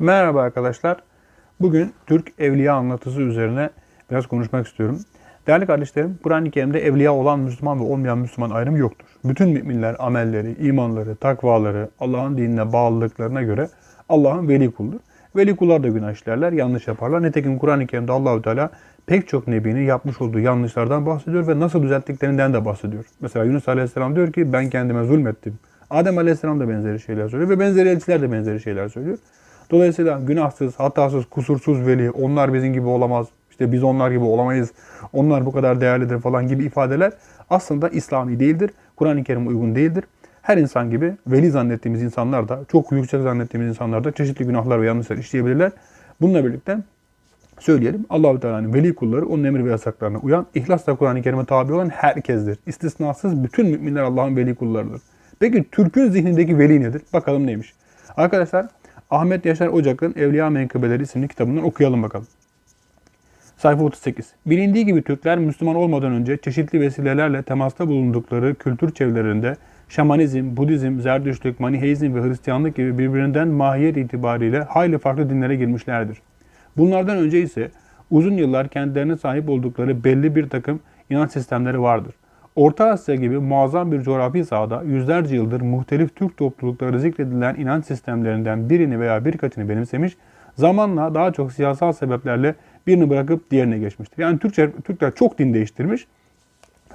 Merhaba arkadaşlar. Bugün Türk evliya anlatısı üzerine biraz konuşmak istiyorum. Değerli kardeşlerim, Kur'an-ı Kerim'de evliya olan Müslüman ve olmayan Müslüman ayrımı yoktur. Bütün müminler amelleri, imanları, takvaları, Allah'ın dinine bağlılıklarına göre Allah'ın veli kuludur. Veli kullar da günah işlerler, yanlış yaparlar. Nitekim Kur'an-ı Kerim'de Allahü Teala pek çok nebinin yapmış olduğu yanlışlardan bahsediyor ve nasıl düzelttiklerinden de bahsediyor. Mesela Yunus Aleyhisselam diyor ki ben kendime zulmettim. Adem Aleyhisselam da benzeri şeyler söylüyor ve benzeri elçiler de benzeri şeyler söylüyor. Dolayısıyla günahsız, hatasız, kusursuz veli, onlar bizim gibi olamaz, işte biz onlar gibi olamayız, onlar bu kadar değerlidir falan gibi ifadeler aslında İslami değildir. Kur'an-ı Kerim uygun değildir. Her insan gibi veli zannettiğimiz insanlar da, çok yüksek zannettiğimiz insanlar da çeşitli günahlar ve yanlışlar işleyebilirler. Bununla birlikte söyleyelim. Allahu Teala'nın veli kulları onun emir ve yasaklarına uyan, ihlasla Kur'an-ı Kerim'e tabi olan herkestir. İstisnasız bütün müminler Allah'ın veli kullarıdır. Peki Türk'ün zihnindeki veli nedir? Bakalım neymiş? Arkadaşlar Ahmet Yaşar Ocak'ın Evliya Menkıbeleri isimli kitabından okuyalım bakalım. Sayfa 38. Bilindiği gibi Türkler Müslüman olmadan önce çeşitli vesilelerle temasta bulundukları kültür çevrelerinde Şamanizm, Budizm, Zerdüştlük, Maniheizm ve Hristiyanlık gibi birbirinden mahiyet itibariyle hayli farklı dinlere girmişlerdir. Bunlardan önce ise uzun yıllar kendilerine sahip oldukları belli bir takım inanç sistemleri vardır. Orta Asya gibi muazzam bir coğrafi sahada yüzlerce yıldır muhtelif Türk toplulukları zikredilen inanç sistemlerinden birini veya birkaçını benimsemiş, zamanla daha çok siyasal sebeplerle birini bırakıp diğerine geçmiştir. Yani Türkçe, Türkler çok din değiştirmiş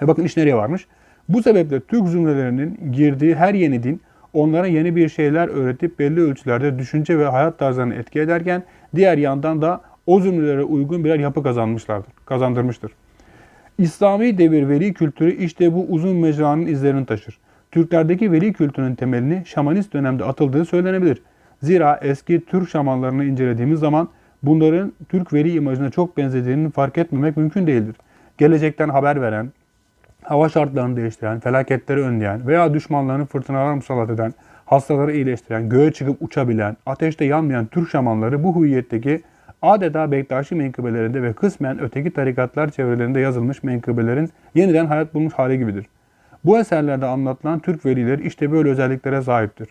ve bakın iş nereye varmış. Bu sebeple Türk zümrelerinin girdiği her yeni din onlara yeni bir şeyler öğretip belli ölçülerde düşünce ve hayat tarzlarını etki ederken diğer yandan da o zümrelere uygun birer yapı kazanmışlardır, kazandırmıştır. İslami devir veli kültürü işte bu uzun mecranın izlerini taşır. Türklerdeki veli kültürünün temelini şamanist dönemde atıldığı söylenebilir. Zira eski Türk şamanlarını incelediğimiz zaman bunların Türk veli imajına çok benzediğini fark etmemek mümkün değildir. Gelecekten haber veren, hava şartlarını değiştiren, felaketleri önleyen veya düşmanlarını fırtınalar musallat eden, hastaları iyileştiren, göğe çıkıp uçabilen, ateşte yanmayan Türk şamanları bu huviyetteki adeta Bektaşi menkıbelerinde ve kısmen öteki tarikatlar çevrelerinde yazılmış menkıbelerin yeniden hayat bulmuş hali gibidir. Bu eserlerde anlatılan Türk velileri işte böyle özelliklere sahiptir.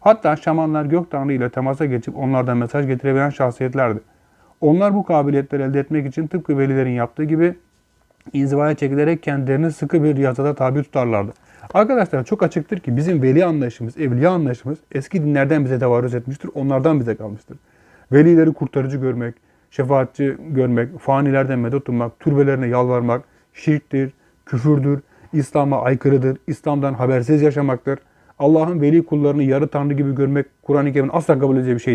Hatta şamanlar gök tanrı ile temasa geçip onlardan mesaj getirebilen şahsiyetlerdi. Onlar bu kabiliyetleri elde etmek için tıpkı velilerin yaptığı gibi inzivaya çekilerek kendilerini sıkı bir riyazada tabi tutarlardı. Arkadaşlar çok açıktır ki bizim veli anlayışımız, evliya anlayışımız eski dinlerden bize tevarüz etmiştir, onlardan bize kalmıştır. Velileri kurtarıcı görmek, şefaatçi görmek, fanilerden medet ummak, türbelerine yalvarmak şirktir, küfürdür, İslam'a aykırıdır, İslam'dan habersiz yaşamaktır. Allah'ın veli kullarını yarı tanrı gibi görmek Kur'an-ı Kerim'in asla kabul edeceği bir şey